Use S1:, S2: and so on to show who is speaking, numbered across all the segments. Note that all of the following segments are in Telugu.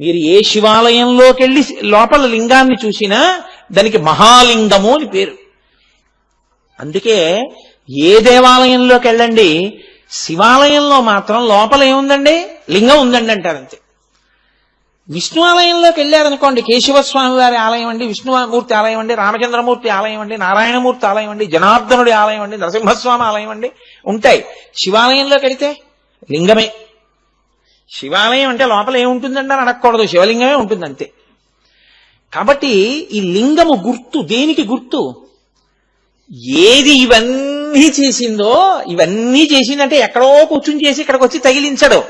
S1: మీరు ఏ శివాలయంలోకి వెళ్ళి లోపల లింగాన్ని చూసినా దానికి మహాలింగము అని పేరు. అందుకే ఏ దేవాలయంలోకి వెళ్ళండి శివాలయంలో మాత్రం లోపల ఏముందండి? లింగం ఉందండి అంటారు అంతే. విష్ణు ఆలయంలోకి వెళ్ళారనుకోండి కేశవస్వామి వారి ఆలయం అండి విష్ణుమూర్తి ఆలయం అండి రామచంద్రమూర్తి ఆలయం అండి నారాయణమూర్తి ఆలయం అండి జనార్దనుడి ఆలయం అండి నరసింహస్వామి ఆలయం అండి ఉంటాయి. శివాలయంలోకి వెళితే లింగమే. శివాలయం అంటే లోపల ఏముంటుందండి అని అడగకూడదు. శివలింగమే ఉంటుంది అంతే కాబట్టి ఈ లింగము గుర్తు దేనికి గుర్తు? ఏది ఇవన్నీ చేసిందో ఇవన్నీ చేసిందంటే ఎక్కడో కూర్చుని చేసి ఇక్కడికి వచ్చి తగిలించడు.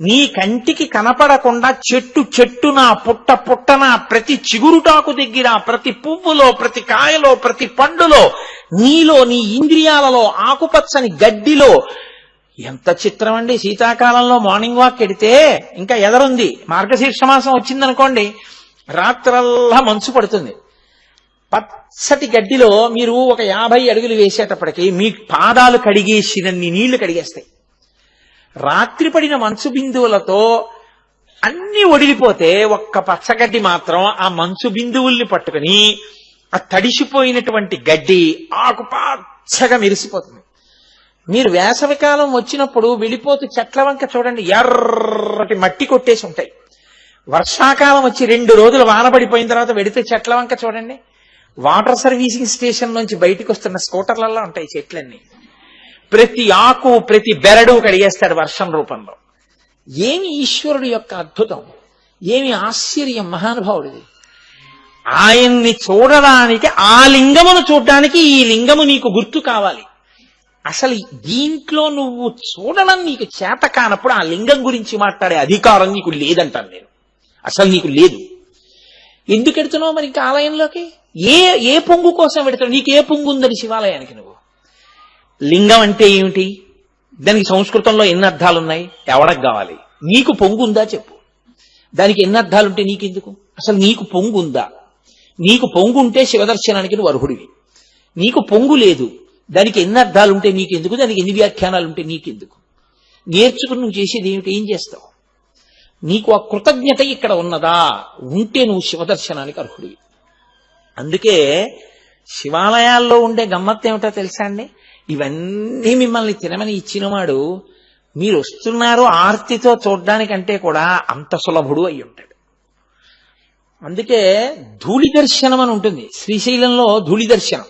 S1: నీ కంటికి కనపడకుండా చెట్టు చెట్టున పుట్ట పుట్టన ప్రతి చిగురుటాకు దగ్గర ప్రతి పువ్వులో ప్రతి కాయలో ప్రతి పండులో నీలో నీ ఇంద్రియాలలో ఆకుపచ్చని గడ్డిలో ఎంత చిత్రం అండి శీతాకాలంలో మార్నింగ్ వాక్ ఎడితే ఇంకా ఎదరుంది. మార్గశీర్ష మాసం వచ్చిందనుకోండి రాత్రల్లా మంచు పడుతుంది. పచ్చటి గడ్డిలో మీరు ఒక యాభై అడుగులు వేసేటప్పటికి మీ పాదాలు కడిగేసినన్ని నీళ్ళు కడిగేస్తాయి. రాత్రి పడిన మంచు బిందువులతో అన్ని ఒడిలిపోతే ఒక్క పచ్చగడ్డి మాత్రం ఆ మంచు బిందువుల్ని పట్టుకుని ఆ తడిసిపోయినటువంటి గడ్డి ఆకు పచ్చగా మెరిసిపోతుంది. మీరు వేసవికాలం వచ్చినప్పుడు వెళ్ళిపోతూ చెట్ల వంక చూడండి ఎర్రటి మట్టి కొట్టేసి ఉంటాయి. వర్షాకాలం వచ్చి రెండు రోజులు వానబడిపోయిన తర్వాత వెడితే చెట్ల వంక చూడండి. వాటర్ సర్వీసింగ్ స్టేషన్ నుంచి బయటకు వస్తున్న స్కూటర్లలో ఉంటాయి చెట్లన్నీ. ప్రతి ఆకు ప్రతి బెరడు కడిగేస్తాడు వర్షం రూపంలో. ఏమి ఈశ్వరుడు యొక్క అద్భుతం? ఏమి ఆశ్చర్యం మహానుభావుడిది ఆయన్ని చూడడానికి ఆ లింగమును చూడడానికి ఈ లింగము నీకు గుర్తు కావాలి. అసలు దీంట్లో నువ్వు చూడడం నీకు చేత కానప్పుడు ఆ లింగం గురించి మాట్లాడే అధికారం నీకు లేదంటాను నేను. అసలు నీకు లేదు. ఎందుకు ఎడుతున్నావు మరి ఇంకా ఆలయంలోకి? ఏ ఏ పొంగు కోసం పెడతావు నీకు ఏ పొంగు ఉందని శివాలయానికి నువ్వు? లింగం అంటే ఏమిటి? దానికి సంస్కృతంలో ఎన్ని అర్థాలు ఉన్నాయి ఎవడకు కావాలి? నీకు పొంగు ఉందా చెప్పు. దానికి ఎన్ని అర్థాలు ఉంటే నీకెందుకు? అసలు నీకు పొంగు ఉందా? నీకు పొంగు ఉంటే శివదర్శనానికి నువ్వు అర్హుడివి. నీకు పొంగు లేదు. దానికి ఎన్ని అర్థాలు ఉంటే నీకెందుకు? దానికి ఎన్ని వ్యాఖ్యానాలు ఉంటే నీకెందుకు? నేర్చుకుని నువ్వు చేసేది ఏమిటి? ఏం చేస్తావు? నీకు ఆ కృతజ్ఞత ఇక్కడ ఉన్నదా? ఉంటే నువ్వు శివదర్శనానికి అర్హుడివి. అందుకే శివాలయాల్లో ఉండే గమ్మత్తు ఏమిటో తెలుసా అండి? ఇవన్నీ మిమ్మల్ని తినమని ఇచ్చినవాడు మీరు వస్తున్నారు ఆర్తితో చూడడానికంటే కూడా అంత సులభుడు అయి ఉంటాడు. అందుకే ధూళి దర్శనం అని ఉంటుంది. శ్రీశైలంలో ధూళి దర్శనం.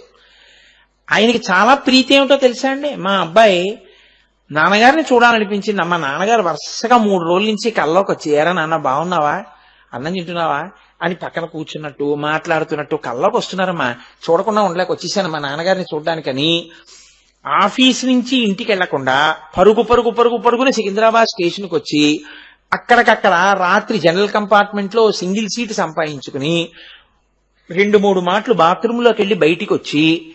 S1: ఆయనకి చాలా ప్రీతి ఏమిటో తెలుసా అండి? మా అబ్బాయి నాన్నగారిని చూడాలనిపించింది. అమ్మ నాన్నగారు వరుసగా మూడు రోజుల నుంచి కల్లోకి వచ్చి ఏరా నాన్న బాగున్నావా? అన్నం తింటున్నావా? అని పక్కన కూర్చున్నట్టు మాట్లాడుతున్నట్టు కల్లోకి వస్తున్నారమ్మా. చూడకుండా ఉండలేక వచ్చేసాను మా నాన్నగారిని చూడడానికని. ఆఫీస్ నుంచి ఇంటికి వెళ్ళకుండా పరుగు పరుగు పరుగు పరుగుని సికింద్రాబాద్ స్టేషన్కి వచ్చి అక్కడికక్కడ రాత్రి జనరల్ కంపార్ట్మెంట్లో సింగిల్ సీట్ సంపాదించుకుని రెండు మూడు మాటలు బాత్రూంలోకి వెళ్ళి బయటికి వచ్చి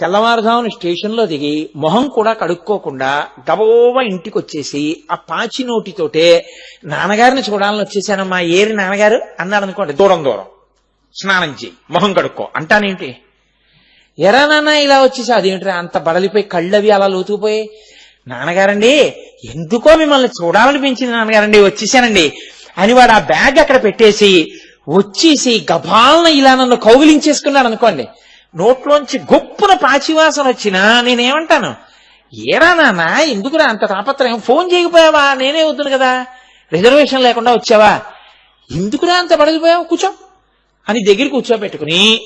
S1: తెల్లవారుజామున స్టేషన్లో దిగి మొహం కూడా కడుక్కోకుండా గబోవ ఇంటికి వచ్చేసి ఆ పాచి నోటితోటే నాన్నగారిని చూడాలని వచ్చేసానమ్మా ఏరి నాన్నగారు? అన్నాడు అనుకోండి. దూరం దూరం. స్నానం చేయి మొహం కడుక్కో. అంటానేంటి? ఎరా నాన్న ఇలా వచ్చేసి అదేంటి అంత బడలిపోయి కళ్ళవి అలా లోతుకుపోయి నాన్నగారండి ఎందుకో మిమ్మల్ని చూడాలనిపించింది నాన్నగారండి వచ్చేసానండి. అని వాడు ఆ బ్యాగ్ అక్కడ పెట్టేసి వచ్చేసి గభాలన ఇలా నన్ను కౌగిలించేసుకున్నాడు అనుకోండి. నోట్లోంచి గొప్పన పాచివాసన వచ్చినా నేనేమంటాను? ఏరా నాన్న ఎందుకురా అంత తాపత్రయం? ఫోన్ చేయకపోయావా? నేనే వద్దును కదా. రిజర్వేషన్ లేకుండా వచ్చావా? ఎందుకురా అంత పడగిపోయావు? కూర్చో. అని దగ్గర కూర్చోబెట్టుకుని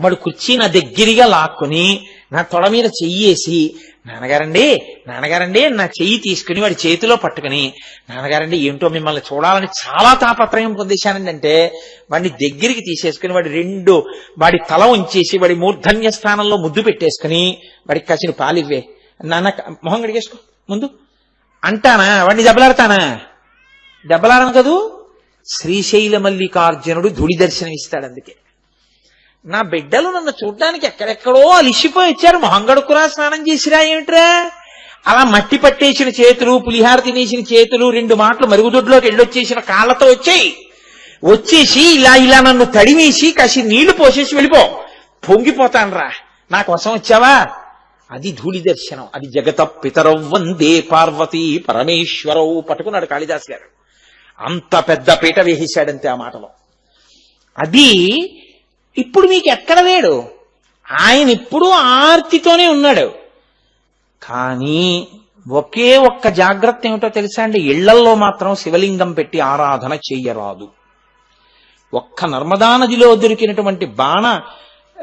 S1: వాడు కుర్చీ నా దగ్గరగా లాక్కుని నా తొడ మీద చెయ్యేసి నాన్నగారండి నాన్నగారండి నా చెయ్యి తీసుకుని వాడి చేతిలో పట్టుకుని నాన్నగారండి ఏంటో మిమ్మల్ని చూడాలని చాలా తాపత్రయం పొందేశానండి అంటే వాడిని దగ్గరికి తీసేసుకుని వాడి రెండు వాడి తల ఉంచేసి వాడి మూర్ధన్య స్థానంలో ముద్దు పెట్టేసుకుని వాడికి కాసిన పాలివ్వే. నాన్న మొహం గడిగేసుకో ముందు. అంటానా? వాడిని దెబ్బలాడతానా? దెబ్బలాడను కదూ? శ్రీశైల మల్లికార్జునుడు ధుడి దర్శనం ఇస్తాడు అందుకే. నా బిడ్డలు నన్ను చూడ్డానికి ఎక్కడెక్కడో అలిసిపోయి వచ్చారు. మొహంగడుకురా స్నానం చేసిరా ఏమిట్రా? అలా మట్టి పట్టేసిన చేతులు పులిహార తినేసిన చేతులు రెండు మాటలు మరుగుదొడ్లోకి వెళ్ళొచ్చేసిన కాళ్ళతో వచ్చాయి. వచ్చేసి ఇలా ఇలా నన్ను తడిమేసి కాసి నీళ్ళు పోసేసి వెళ్ళిపో. పొంగిపోతానురా. నా కోసం వచ్చావా? అది ధూళి దర్శనం. అది జగత పితరం వందే పార్వతీ పరమేశ్వరవు పట్టుకున్నాడు కాళిదాస్ గారు. అంత పెద్ద పీట వేసేశాడంతే ఆ మాటలో. అది ఇప్పుడు మీకు ఎక్కడ లేడు ఆయన ఇప్పుడు ఆర్తితోనే ఉన్నాడు. కానీ ఒకే ఒక్క జాగ్రత్త ఏమిటో తెలుసా అండి? ఇళ్ళల్లో మాత్రం శివలింగం పెట్టి ఆరాధన చెయ్యరాదు. ఒక్క నర్మదా నదిలో దొరికినటువంటి బాణ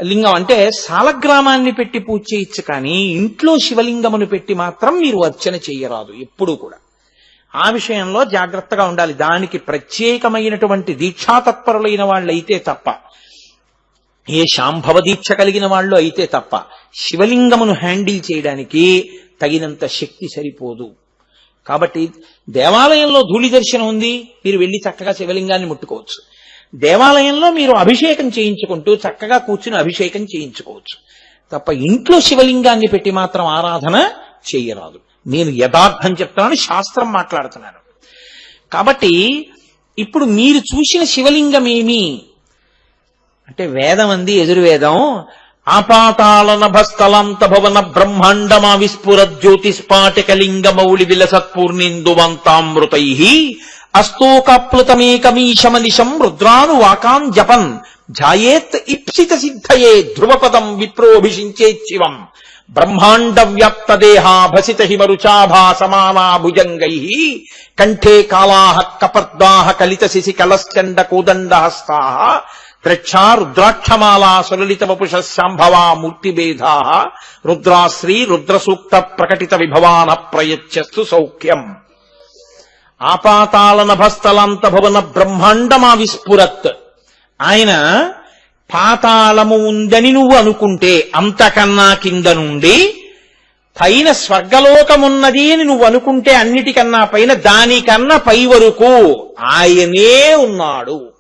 S1: లింగం అంటే సాలగ్రామాన్ని పెట్టి పూజ చేయొచ్చు కానీ ఇంట్లో శివలింగమును పెట్టి మాత్రం మీరు అర్చన చెయ్యరాదు ఎప్పుడూ కూడా. ఆ విషయంలో జాగ్రత్తగా ఉండాలి. దానికి ప్రత్యేకమైనటువంటి దీక్షాతత్పరులైన వాళ్ళైతే తప్ప ఏ శాంభవ దీక్ష కలిగిన వాళ్ళు అయితే తప్ప శివలింగమును హ్యాండిల్ చేయడానికి తగినంత శక్తి సరిపోదు. కాబట్టి దేవాలయంలో ధూళి దర్శనం ఉంది మీరు వెళ్ళి చక్కగా శివలింగాన్ని ముట్టుకోవచ్చు. దేవాలయంలో మీరు అభిషేకం చేయించుకుంటూ చక్కగా కూర్చుని అభిషేకం చేయించుకోవచ్చు. తప్ప ఇంట్లో శివలింగాన్ని పెట్టి మాత్రం ఆరాధన చేయరాదు. నేను యథార్థం చెప్తున్నాను శాస్త్రం మాట్లాడుతున్నాను. కాబట్టి ఇప్పుడు మీరు చూసిన శివలింగం ఏమి అంటే వేదం అంది ఎదురువేదం ఆపాతాళ నభస్థలంత భవన బ్రహ్మాండమా విస్ఫుర జ్యోతిస్పాటికలింగ మౌళి విలసత్పూర్ణిందువంతామృతై అస్తోకప్లుతమేకమీశమనిశం రుద్రాను వాకాం జపన్ ఝాయేత్ ఇప్సిత సిద్ధయే ధ్రువపదం విప్రోభిషించే శివం బ్రహ్మాండ వ్యాప్త దేహాభసిత హిమరుచాభా సమానా భుజంగై కంఠే కాళాహ కపర్దాహ కలిత శిశి కలశ్చండ కూదండ హస్తా ద్రక్షా రుద్రాక్షమాలా సులలిత వపుష శాంభవా మూర్తిభేదా. రుద్రాశ్రీ రుద్రసూక్త ప్రకటిత విభవాన ప్రయచ్చస్తు సౌఖ్యం. ఆపాతాళ నభస్థలాంత భవన బ్రహ్మాండమా విస్ఫురత్ ఆయన పాతాళము ఉందని నువ్వు అనుకుంటే అంతకన్నా కింద నుండి పైన స్వర్గలోకమున్నది అని నువ్వు అనుకుంటే అన్నిటికన్నా పైన దానికన్నా పై వరకు ఆయనే ఉన్నాడు.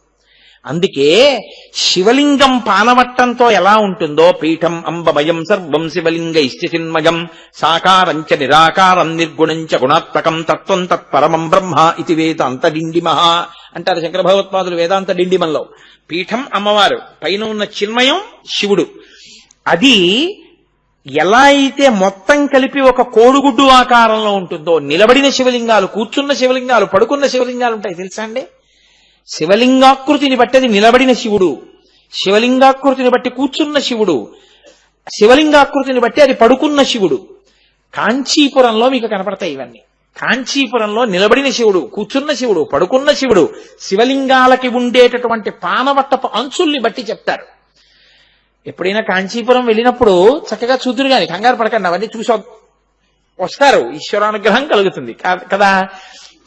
S1: అందుకే శివలింగం పానవట్టంతో ఎలా ఉంటుందో పీఠం అంబమయం సర్వం శివలింగ ఇష్టిన్మయం సాకారంచ నిరాకారం నిర్గుణంచ గుణాత్మకం తత్వం తత్పరమం బ్రహ్మ ఇది వేదాంత డిండిమహ అంటారు శంకర భగవత్పాదులు వేదాంత డిండిమంలో. పీఠం అమ్మవారు పైన ఉన్న చిన్మయం శివుడు. అది ఎలా అయితే మొత్తం కలిపి ఒక కోడుగుడ్డు ఆకారంలో ఉంటుందో నిలబడిన శివలింగాలు కూర్చున్న శివలింగాలు పడుకున్న శివలింగాలు ఉంటాయి తెలుసా అండి? శివలింగాకృతిని బట్టి అది నిలబడిన శివుడు. శివలింగాకృతిని బట్టి కూర్చున్న శివుడు. శివలింగాకృతిని బట్టి అది పడుకున్న శివుడు. కాంచీపురంలో మీకు కనపడతాయి ఇవన్నీ. కాంచీపురంలో నిలబడిన శివుడు కూర్చున్న శివుడు పడుకున్న శివుడు శివలింగాలకి ఉండేటటువంటి పానవట్టపు అంచుల్ని బట్టి చెప్తారు. ఎప్పుడైనా కాంచీపురం వెళ్ళినప్పుడు చక్కగా చూద్దురు గాని కంగారు పడకండి అవన్నీ చూసా వస్తారు. ఈశ్వరానుగ్రహం కలుగుతుంది. కదా?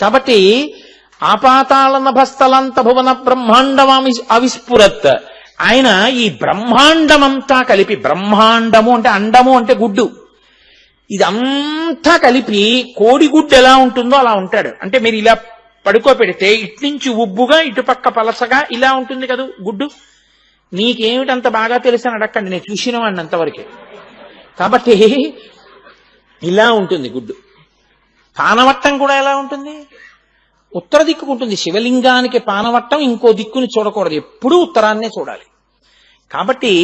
S1: కాబట్టి ఆపాతాళ నభస్థలంత భువన బ్రహ్మాండమామి అవిస్ఫురత్. ఆయన ఈ బ్రహ్మాండమంతా కలిపి బ్రహ్మాండము అంటే అండము అంటే గుడ్డు. ఇదంతా కలిపి కోడిగుడ్డు ఎలా ఉంటుందో అలా ఉంటాడు. అంటే మీరు ఇలా పడుకోపెడితే ఇట్నుంచి ఉబ్బుగా ఇటుపక్క పలసగా ఇలా ఉంటుంది కదా గుడ్డు. నీకేమిటంత బాగా తెలుసని అడక్కండి నేను చూసిన వాడిని అంతవరకే. కాబట్టి ఇలా ఉంటుంది గుడ్డు. పానవట్టం కూడా ఎలా ఉంటుంది? ఉత్తర దిక్కుకు ఉంటుంది. శివలింగానికి పానవట్టం ఇంకో దిక్కుని చూడకూడదు. ఎప్పుడూ ఉత్తరాన్నే చూడాలి. కాబట్టి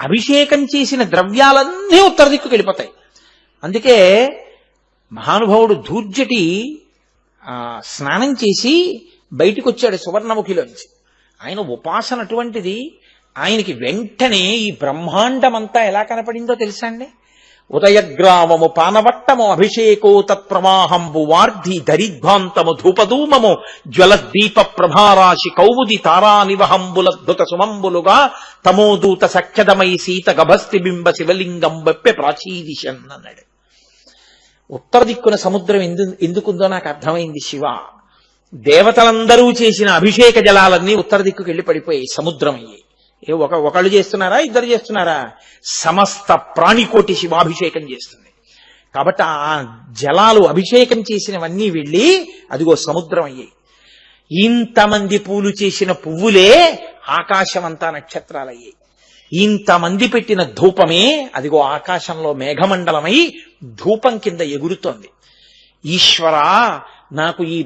S1: అభిషేకం చేసిన ద్రవ్యాలన్నీ ఉత్తర దిక్కు వెళ్ళిపోతాయి. అందుకే మహానుభావుడు ధూర్జటి స్నానం చేసి బయటికి వచ్చాడు సువర్ణముఖిలోంచి. ఆయన ఉపాసన అటువంటిది. ఆయనకి వెంటనే ఈ బ్రహ్మాండమంతా ఎలా కనపడిందో తెలుసా అండి? ఉదయగ్రామము పానవట్టము అభిషేకో తత్ప్రవాహంబు వార్ధి దరిద్భాంతము ధూపధూమము జ్వలద్దీప ప్రభారాశి కౌముది తారానివహంబులద్భుత సుమంబులుగా తమోదూత సఖ్యదమై సీత గభస్తి బింబ శివలింగం బెప్పె ప్రాచీదిశన్ అన్నాడు ఉత్తర దిక్కున సముద్రం ఎందు ఎందుకుందో నాకు అర్థమైంది శివ. దేవతలందరూ చేసిన అభిషేక జలాలన్నీ ఉత్తర దిక్కుకి వెళ్ళి పడిపోయాయి సముద్రం అయ్యి ఏ ఒక ఒకళ్ళు చేస్తున్నారా ఇద్దరు చేస్తున్నారా? సమస్త ప్రాణికోటి శివాభిషేకం చేస్తుంది. కాబట్టి ఆ జలాలు అభిషేకం చేసినవన్నీ వెళ్ళి అదిగో సముద్రం అయ్యాయి ఇంతమంది పూలు చేసిన పువ్వులే ఆకాశమంతా నక్షత్రాలయ్యాయి. ఇంతమంది పెట్టిన ధూపమే అదిగో ఆకాశంలో మేఘమండలమై ధూపం కింద ఎగురుతోంది. ఈశ్వరా నాకు ఈ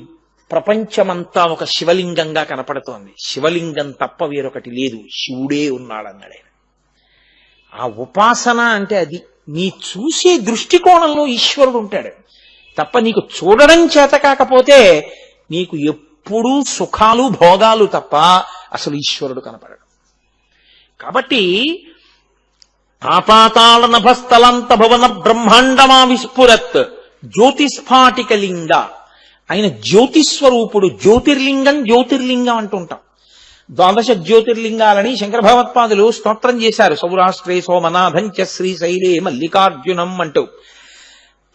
S1: ప్రపంచమంతా ఒక శివలింగంగా కనపడుతోంది. శివలింగం తప్ప వేరొకటి లేదు. శివుడే ఉన్నాడన్నాడు ఆయన. ఆ ఉపాసన అంటే అది. నీ చూసే దృష్టికోణంలో ఈశ్వరుడు ఉంటాడు. తప్ప నీకు చూడడం చేత కాకపోతే నీకు ఎప్పుడూ సుఖాలు భోగాలు తప్ప అసలు ఈశ్వరుడు కనపడడు. కాబట్టి ఆపాతాళ నభస్థలంత భవన బ్రహ్మాండమా విస్ఫురత్ జ్యోతిస్ఫాటికలింగ ఆయన జ్యోతి జ్యోతిస్వరూపుడు జ్యోతిర్లింగం జ్యోతిర్లింగం అంటుంటాం. ద్వాదశ జ్యోతిర్లింగాలని శంకర భగవత్పాదులు స్తోత్రం చేశారు. సౌరాష్ట్రే సోమనాథంచ చ శ్రీశైలే మల్లికార్జునం అంటూ.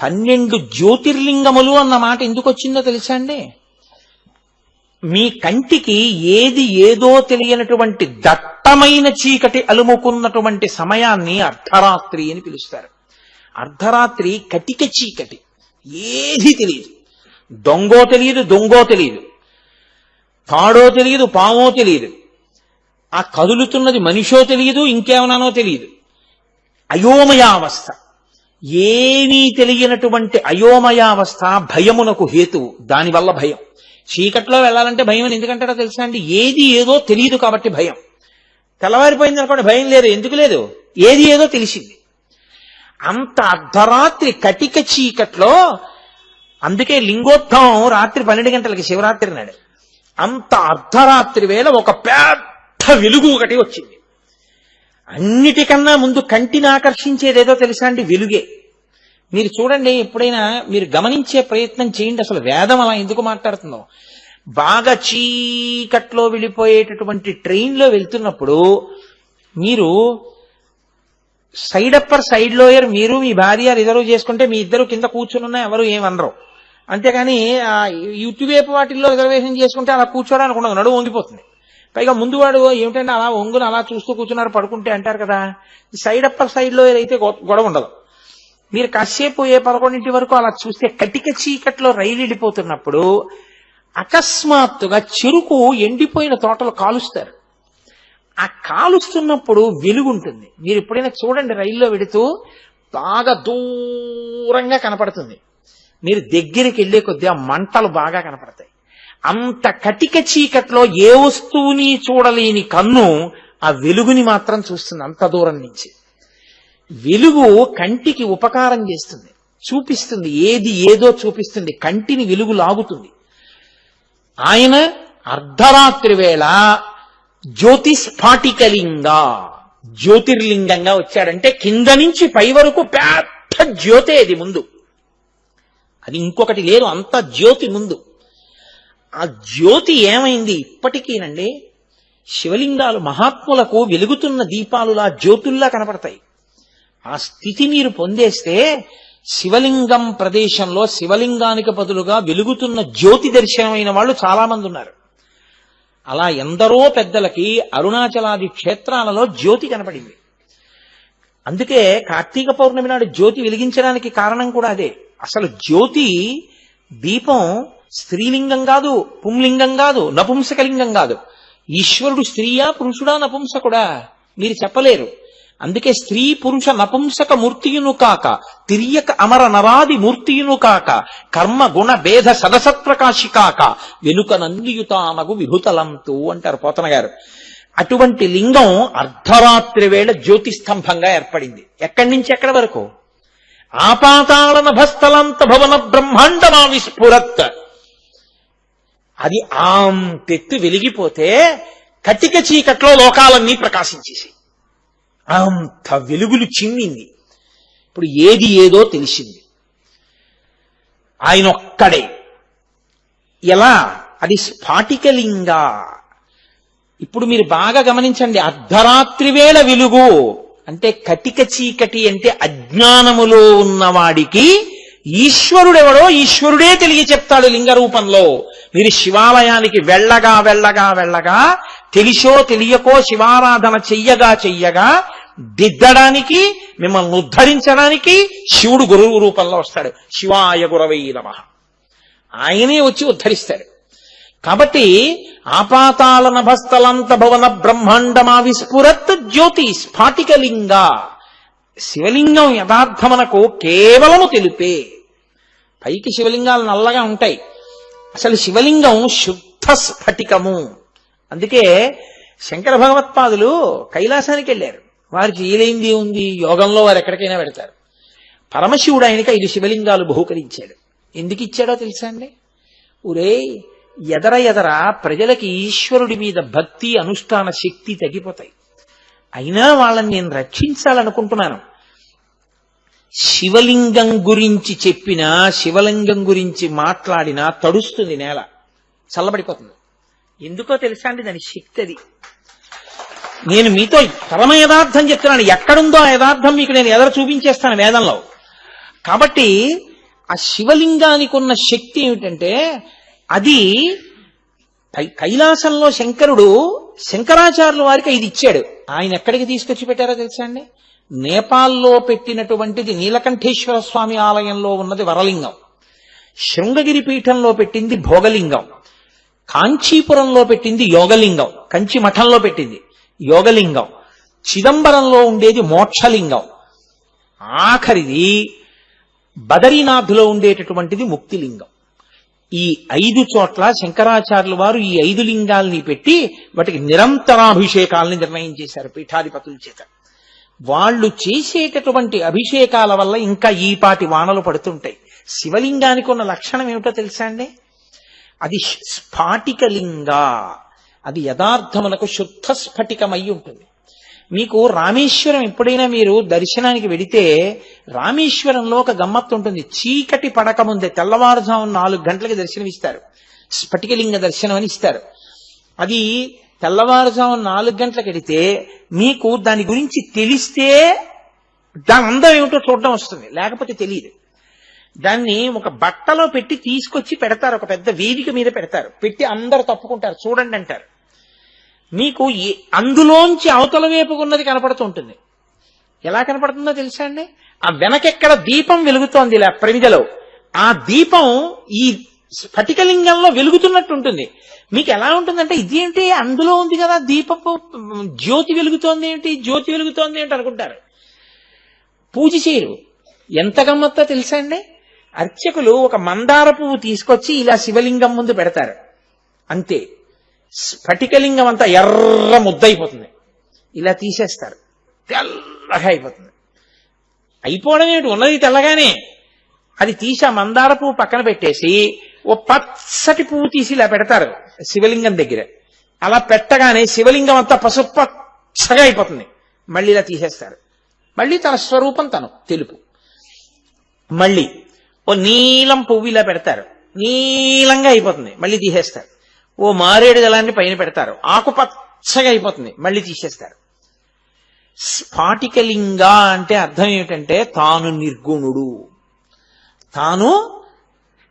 S1: పన్నెండు జ్యోతిర్లింగములు అన్న మాట ఎందుకు వచ్చిందో తెలుసా అండి? మీ కంటికి ఏది ఏదో తెలియనటువంటి దట్టమైన చీకటి అలుముకున్నటువంటి సమయాన్ని అర్ధరాత్రి అని పిలుస్తారు. అర్ధరాత్రి కటిక చీకటి. ఏది తెలియదు. దొంగో తెలియదు దొంగో తెలియదు. తాడో తెలియదు పామో తెలియదు. ఆ కదులుతున్నది మనిషో తెలియదు ఇంకేమనానో తెలియదు. అయోమయావస్థ. ఏమీ తెలియనటువంటి అయోమయావస్థ భయమునకు హేతువు. దానివల్ల భయం. చీకట్లో వెళ్ళాలంటే భయం అని ఎందుకంటారో తెలుసా అండి? ఏది ఏదో తెలియదు కాబట్టి భయం. తెల్లవారిపోయింది అనుకోండి భయం లేదు. ఎందుకు లేదు? ఏది ఏదో తెలిసింది. అంత అర్ధరాత్రి కటిక చీకట్లో అందుకే లింగోత్సవం రాత్రి పన్నెండు గంటలకి శివరాత్రి నాడు. అంత అర్ధరాత్రి వేళ ఒక పెద్ద వెలుగు ఒకటి వచ్చింది. అన్నిటికన్నా ముందు కంటిని ఆకర్షించేదేదో తెలుసా అండి? వెలుగే. మీరు చూడండి ఎప్పుడైనా మీరు గమనించే ప్రయత్నం చేయండి. అసలు వేదం అలా ఎందుకు మాట్లాడుతుందో. బాగా చీకట్లో వెళ్ళిపోయేటటువంటి ట్రైన్లో వెళ్తున్నప్పుడు మీరు సైడ్ అప్పర్ సైడ్ లోయర్ మీరు మీ భార్య రిజర్వ్ చేసుకుంటే మీ ఇద్దరు కింద కూర్చున్నా ఎవరు ఏమనరు అంతేగాని ఇటువైపు వాటిల్లో రిజర్వేషన్ చేసుకుంటే అలా కూర్చోడానికి ఉండదు నడువు వంగిపోతుంది. పైగా ముందు వాడు ఏమిటంటే అలా వంగుని అలా చూస్తూ కూర్చున్నారు పడుకుంటే అంటారు కదా సైడ్ అప్పర్ సైడ్లో అయితే గొడవ ఉండదు. మీరు కాసేపు ఏ పదకొండింటి వరకు అలా చూస్తే కటిక చీకట్లో రైలు వెళ్ళిపోతున్నప్పుడు అకస్మాత్తుగా చెరుకు ఎండిపోయిన తోటలు కాలుస్తారు. ఆ కాలుస్తున్నప్పుడు వెలుగుంటుంది మీరు ఎప్పుడైనా చూడండి రైల్లో వెడుతూ బాగా దూరంగా కనపడుతుంది. మీరు దగ్గరికి వెళ్ళే కొద్దీ ఆ మంటలు బాగా కనపడతాయి. అంత కటిక చీకట్లో ఏ వస్తువుని చూడలేని కన్ను ఆ వెలుగుని మాత్రం చూస్తుంది అంత దూరం నుంచి. వెలుగు కంటికి ఉపకారం చేస్తుంది చూపిస్తుంది ఏది ఏదో చూపిస్తుంది కంటిని వెలుగు లాగుతుంది. ఆయన అర్ధరాత్రి వేళ జ్యోతిస్ఫాటికలింగ జ్యోతిర్లింగంగా వచ్చాడంటే కింద నుంచి పై వరకు పెద్ద జ్యోతే ఇది ముందు. అది ఇంకొకటి లేదు అంత జ్యోతి ముందు. ఆ జ్యోతి ఏమైంది? ఇప్పటికీనండి శివలింగాలు మహాత్ములకు వెలుగుతున్న దీపాలులా జ్యోతుల్లా కనపడతాయి. ఆ స్థితి మీరు పొందేస్తే శివలింగం ప్రదేశంలో శివలింగానికి బదులుగా వెలుగుతున్న జ్యోతి దర్శనమైన వాళ్ళు చాలా మంది ఉన్నారు. అలా ఎందరో పెద్దలకి అరుణాచలాది క్షేత్రాలలో జ్యోతి కనపడింది. అందుకే కార్తీక పౌర్ణమి నాడు జ్యోతి వెలిగించడానికి కారణం కూడా అదే. అసలు జ్యోతి దీపం స్త్రీలింగం కాదు పుంలింగం కాదు నపుంసకలింగం కాదు. ఈశ్వరుడు స్త్రీయా పురుషుడా నపుంసకుడా? మీరు చెప్పలేరు. అందుకే స్త్రీ పురుష నపుంసక మూర్తియును కాక తిరియక అమర నరాది మూర్తియును కాక కర్మ గుణ భేద సదసత్ప్రకాశి కాక వెనుక నందియుతానగు విభుతలంతు అంటారు పోతన గారు అటువంటి లింగం అర్ధరాత్రి వేళ జ్యోతిస్తంభంగా ఏర్పడింది. ఎక్కడి నుంచి? ఎక్కడి వరకు? ఆపాతాళ నభస్థలంత భవన బ్రహ్మాండమా విస్ఫురత్ అది ఆంతెత్తు వెలిగిపోతే కటిక చీకట్లో లోకాలన్నీ ప్రకాశించేసి అంత వెలుగులు చిమ్మింది. ఇప్పుడు ఏది ఏదో తెలిసింది. ఆయన ఒక్కడే ఎలా? అది స్ఫాటికలింగా. ఇప్పుడు మీరు బాగా గమనించండి. అర్ధరాత్రి వేళ వెలుగు. అంటే కటిక చీకటి అంటే అజ్ఞానములో ఉన్నవాడికి ఈశ్వరుడెవడో ఈశ్వరుడే తెలియ చెప్తాడు లింగ రూపంలో మీరు శివాలయానికి వెళ్ళగా వెళ్ళగా వెళ్ళగా తెలిసో తెలియకో శివారాధన చెయ్యగా చెయ్యగా దిద్దడానికి మిమ్మల్ని ఉద్ధరించడానికి శివుడు గురువు రూపంలో వస్తాడు. శివాయ గురవై నమ. ఆయనే వచ్చి ఉద్ధరిస్తాడు. కాబట్టి ఆపాతాల నభస్థలంత భవన బ్రహ్మాండమావిస్ఫురత్ జ్యోతి స్ఫాటికలింగ. శివలింగం యథార్థమనకు కేవలము తెలుపే. పైకి శివలింగాలు నల్లగా ఉంటాయి. అసలు శివలింగం శుద్ధ స్ఫటికము. అందుకే శంకర భగవత్పాదులు కైలాసానికి వెళ్ళారు. వారికి ఏలైంది ఉంది యోగంలో వారు ఎక్కడికైనా పెడతారు పరమశివుడు ఆయనకి ఐదు శివలింగాలు బహుకరించాడు. ఎందుకు ఇచ్చాడో తెలుసా అండి? ఊరే ఎదర ఎదర ప్రజలకి ఈశ్వరుడి మీద భక్తి అనుష్ఠాన శక్తి తగ్గిపోతాయి. అయినా వాళ్ళని నేను రక్షించాలనుకుంటున్నాను. శివలింగం గురించి చెప్పినా శివలింగం గురించి మాట్లాడినా తడుస్తుంది నేల. చల్లబడిపోతుంది. ఎందుకో తెలుసా అండి దాని శక్తి అది. నేను మీతో పరమ యథార్థం చెప్తున్నాను. ఎక్కడుందో ఆ యథార్థం మీకు నేను ఎదర చూపించేస్తాను వేదంలో. కాబట్టి ఆ శివలింగానికి ఉన్న శక్తి ఏమిటంటే అది కై- కైలాసంలో శంకరుడు శంకరాచార్యుల వారికి ఇది ఇచ్చాడు. ఆయన ఎక్కడికి తీసుకొచ్చి పెట్టారో తెలుసా అండి? నేపాల్లో పెట్టినటువంటిది నీలకంఠేశ్వర స్వామి ఆలయంలో ఉన్నది వరలింగం. శృంగగిరి పీఠంలో పెట్టింది భోగలింగం. కాంచీపురంలో పెట్టింది యోగలింగం. కంచి మఠంలో పెట్టింది యోగలింగం. చిదంబరంలో ఉండేది మోక్షలింగం. ఆఖరిది బదరీనాథ్లో ఉండేటటువంటిది ముక్తిలింగం. ఈ ఐదు చోట్ల శంకరాచార్యుల వారు ఈ ఐదు లింగాల్ని పెట్టి వాటికి నిరంతరాభిషేకాలని నిర్ణయం చేశారు పీఠాధిపతుల చేత వాళ్ళు చేసేటటువంటి అభిషేకాల వల్ల ఇంకా ఈపాటి వానలు పడుతుంటాయి. శివలింగానికి ఉన్న లక్షణం ఏమిటో తెలుసా అండి? అది స్ఫాటికలింగ అది యథార్థమునకు శుద్ధ స్ఫటికమై ఉంటుంది. మీకు రామేశ్వరం ఎప్పుడైనా మీరు దర్శనానికి వెడితే రామేశ్వరంలో ఒక గమ్మత్తు ఉంటుంది. చీకటి పడక ముందే తెల్లవారుజాము నాలుగు గంటలకి దర్శనమిస్తారు. స్ఫటికలింగ దర్శనం అని ఇస్తారు. అది తెల్లవారుజాము నాలుగు గంటలకు వెడితే మీకు దాని గురించి తెలిస్తే దాని అందం ఏమిటో చూడడం వస్తుంది. లేకపోతే తెలియదు. దాన్ని ఒక బట్టలో పెట్టి తీసుకొచ్చి పెడతారు. ఒక పెద్ద వేదిక మీద పెడతారు. పెట్టి అందరు తప్పుకుంటారు. చూడండి అంటారు. మీకు ఏ- అందులోంచి అవతల వైపుకున్నది కనపడుతూ ఉంటుంది. ఎలా కనపడుతుందో తెలుసా అండి? ఆ వెనకెక్కడ దీపం వెలుగుతోంది ఇలా ప్రమిదలో. ఆ దీపం ఈ స్ఫటికలింగంలో వెలుగుతున్నట్టు ఉంటుంది. మీకు ఎలా ఉంటుందంటే ఇదేంటి? అందులో ఉంది కదా దీపపు జ్యోతి వెలుగుతోంది ఏంటి? జ్యోతి వెలుగుతోంది ఏంటి అనుకుంటారు. పూజ చేయరు. ఎంత గమ్మత్తో తెలుసా అండి? అర్చకులు ఒక మందార పువ్వు తీసుకొచ్చి ఇలా శివలింగం ముందు పెడతారు. అంతే. స్ఫటికలింగం అంతా ఎర్ర ముద్దయిపోతుంది. ఇలా తీసేస్తారు. తెల్లగా అయిపోతుంది. అయిపోవడం ఏమిటి? ఉన్నది తెల్లగానే. అది తీసి ఆ మందార పువ్వు పక్కన పెట్టేసి ఓ పచ్చటి పువ్వు తీసి ఇలా పెడతారు శివలింగం దగ్గర. అలా పెట్టగానే శివలింగం అంతా పసుపు పచ్చగా అయిపోతుంది. మళ్ళీ ఇలా తీసేస్తారు. మళ్ళీ తన స్వరూపం తను తెలుపు. మళ్ళీ ఓ నీలం పువ్వు ఇలా పెడతారు. నీలంగా అయిపోతుంది. మళ్ళీ తీసేస్తారు. ఓ మారేడు దళాన్ని పైన పెడతారు. ఆకుపచ్చగా అయిపోతుంది. మళ్ళీ తీసేస్తారు. స్ఫాటికలింగ అంటే అర్థం ఏమిటంటే తాను నిర్గుణుడు. తాను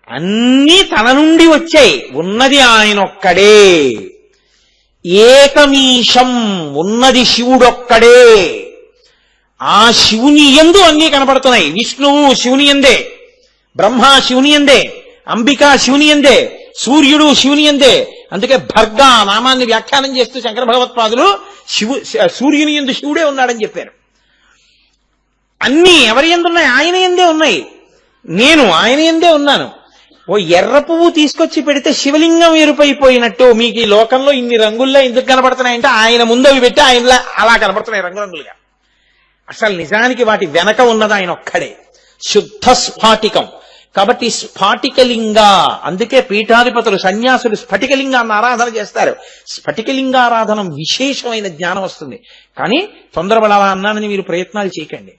S1: అన్నీ తన నుండి వచ్చాయి. ఉన్నది ఆయన ఒక్కడే ఏకమీశం ఉన్నది శివుడొక్కడే. ఆ శివుని ఎందు అన్నీ కనపడుతున్నాయి. విష్ణువు శివుని ఎందే బ్రహ్మ శివుని ఎందే అంబిక శివుని ఎందే సూర్యుడు శివుని ఎందే అందుకే భర్గ నామాన్ని వ్యాఖ్యానం చేస్తూ శంకర భగవత్పాదులు శివు సూర్యుని ఎందు శివుడే ఉన్నాడని చెప్పారు. అన్నీ ఎవరి ఎందున్నాయి ఆయన ఎందే ఉన్నాయి. నేను ఆయన ఎందే ఉన్నాను. ఓ ఎర్ర పువ్వు తీసుకొచ్చి పెడితే శివలింగం ఎరుపైపోయినట్టు మీకు ఈ లోకంలో ఇన్ని రంగుల్లో ఎందుకు కనబడుతున్నాయంటే ఆయన ముందు అవి పెట్టి ఆయనలా అలా కనబడుతున్నాయి రంగురంగులుగా. అసలు నిజానికి వాటి వెనక ఉన్నది ఆయన ఒక్కడే. శుద్ధ స్ఫాటికం. కాబట్టి స్ఫాటికలింగ అందుకే పీఠాధిపతులు సన్యాసులు స్ఫటికలింగాన్ని ఆరాధన చేస్తారు. స్ఫటికలింగారాధనం విశేషమైన జ్ఞానం వస్తుంది. కానీ తొందరపడాలా అన్నానని మీరు ప్రయత్నాలు చేయకండి.